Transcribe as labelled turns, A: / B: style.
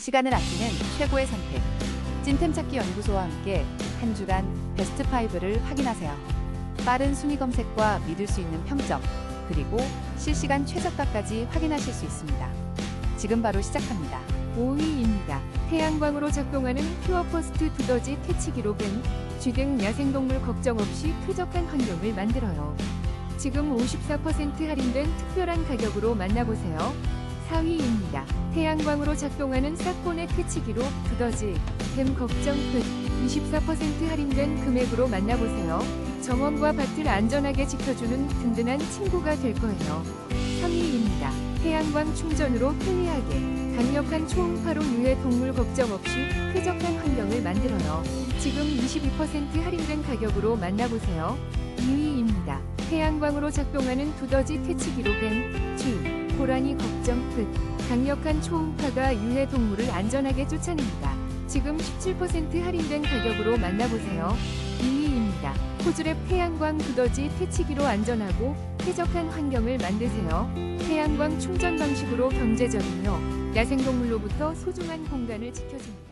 A: 시간을 아끼는 최고의 선택. 찐템 찾기 연구소와 함께 한 주간 베스트 5를 확인하세요. 빠른 순위 검색과 믿을 수 있는 평점, 그리고 실시간 최저가까지 확인하실 수 있습니다. 지금 바로 시작합니다.
B: 5위입니다. 태양광으로 작동하는 퓨어퍼스트 두더지 퇴치기로 벤, 쥐등 야생동물 걱정 없이 쾌적한 환경을 만들어요. 지금 54% 할인된 특별한 가격으로 만나보세요. 4위입니다. 태양광으로 작동하는 사포넷 퇴치기로 두더지, 뱀 걱정 끝. 24% 할인된 금액으로 만나보세요. 정원과 밭을 안전하게 지켜주는 든든한 친구가 될 거예요. 3위입니다. 태양광 충전으로 편리하게 강력한 초음파로 유해 동물 걱정 없이 쾌적한 환경을 만들어요. 지금 22% 할인된 가격으로 만나보세요. 2위입니다. 태양광으로 작동하는 두더지 퇴치기로 뱀, 쥐, 고라니 걱정 끝. 강력한 초음파가 유해 동물을 안전하게 쫓아냅니다. 지금 17% 할인된 가격으로 만나보세요. 2위입니다. 코즈랩 태양광 두더지 퇴치기로 안전하고 쾌적한 환경을 만드세요. 태양광 충전 방식으로 경제적이며 야생동물로부터 소중한 공간을 지켜줍니다.